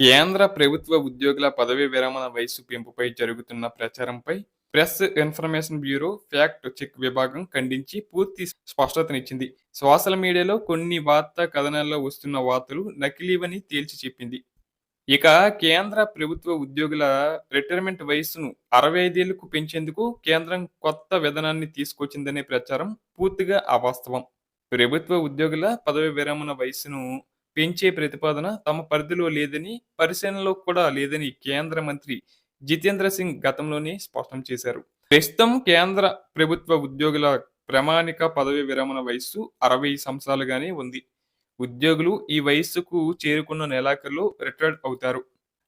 కేంద్ర ప్రభుత్వ ఉద్యోగుల పదవీ విరమణ వయస్సు పెంపుపై జరుగుతున్న ప్రచారంపై press information bureau fact check విభాగం ఖండించి పూర్తి స్పష్టతనిచ్చింది. సోషల్ మీడియాలో కొన్ని వార్తా కథనాల్లో వస్తున్న వార్తలు నకిలీవని తేల్చి చెప్పింది. ఇక కేంద్ర ప్రభుత్వ ఉద్యోగుల రిటైర్మెంట్ వయస్సును అరవై ఐదేళ్ళకు పెంచేందుకు కేంద్రం కొత్త విధానాన్ని తీసుకొచ్చిందనే ప్రచారం పూర్తిగా అవాస్తవం. ప్రభుత్వ ఉద్యోగుల పదవి విరమణ వయస్సును పెంచే ప్రతిపాదన తమ పరిధిలో లేదని పరిశీలనలో కూడా లేదని కేంద్ర మంత్రి జితేంద్ర సింగ్ గతంలోనే స్పష్టం చేశారు. ప్రస్తుతం కేంద్ర ప్రభుత్వ ఉద్యోగుల ప్రామాణిక పదవి విరమణ వయస్సు అరవై సంవత్సరాలుగానే ఉంది. ఉద్యోగులు ఈ వయస్సుకు చేరుకున్న నెలాఖరులో రిటైర్డ్ అవుతారు.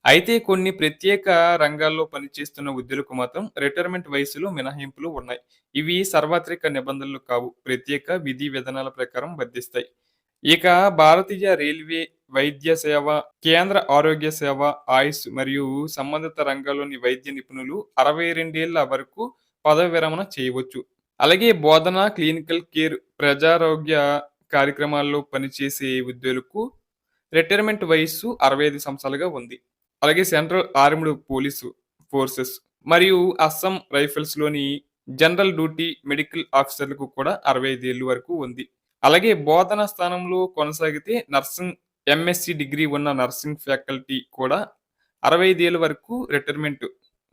అయితే కొన్ని ప్రత్యేక రంగాల్లో పనిచేస్తున్న ఉద్యోగులకు మాత్రం రిటైర్మెంట్ వయసులో మినహాయింపులు ఉన్నాయి. ఇవి సార్వత్రిక నిబంధనలు కావు. ప్రత్యేక విధి విధానాల ప్రకారం వర్ధిస్తాయి ఇక భారతీయ రైల్వే వైద్య సేవ కేంద్ర ఆరోగ్య సేవ ఆయుష్ మరియు సంబంధిత రంగాల్లోని వైద్య నిపుణులు అరవై రెండేళ్ళ వరకు పదవి విరమణ చేయవచ్చు. అలాగే బోధన క్లినికల్ కేర్ ప్రజారోగ్య కార్యక్రమాల్లో పనిచేసే ఉద్యోగులకు రిటైర్మెంట్ వయస్సు అరవై ఐదు సంవత్సరాలుగా ఉంది. అలాగే సెంట్రల్ ఆర్మ్డ్ పోలీసు ఫోర్సెస్ మరియు అస్సాం రైఫిల్స్లోని జనరల్ డ్యూటీ మెడికల్ ఆఫీసర్లకు కూడా అరవై ఐదేళ్ళు వరకు ఉంది. అలాగే బోధన స్థానంలో కొనసాగితే నర్సింగ్ ఎంఎస్సి డిగ్రీ ఉన్న నర్సింగ్ ఫ్యాకల్టీ కూడా అరవై ఐదేళ్ళ వరకు రిటైర్మెంట్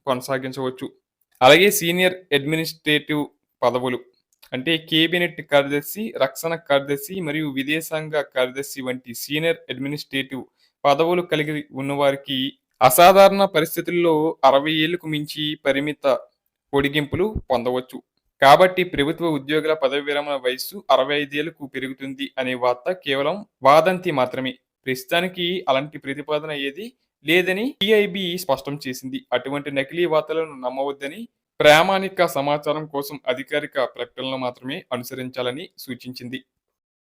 కొనసాగించవచ్చు. అలాగే సీనియర్ అడ్మినిస్ట్రేటివ్ పదవులు అంటే కేబినెట్ కార్యదర్శి రక్షణ కార్యదర్శి మరియు విదేశాంగ కార్యదర్శి వంటి సీనియర్ అడ్మినిస్ట్రేటివ్ పదవులు కలిగి ఉన్నవారికి అసాధారణ పరిస్థితుల్లో అరవై ఏళ్ళకు మించి పరిమిత పొడిగింపులు పొందవచ్చు. కాబట్టి ప్రభుత్వ ఉద్యోగుల పదవి విరమణ వయస్సు అరవై ఐదేళ్ళకు పెరుగుతుంది అనే వార్త కేవలం వాదంతి మాత్రమే. ప్రస్తుతానికి అలాంటి ప్రతిపాదన ఏది లేదని టిఐబి స్పష్టం చేసింది. అటువంటి నకిలీ వార్తలను నమ్మవద్దని ప్రామాణిక సమాచారం కోసం అధికారిక ప్రకటనలు మాత్రమే అనుసరించాలని సూచించింది.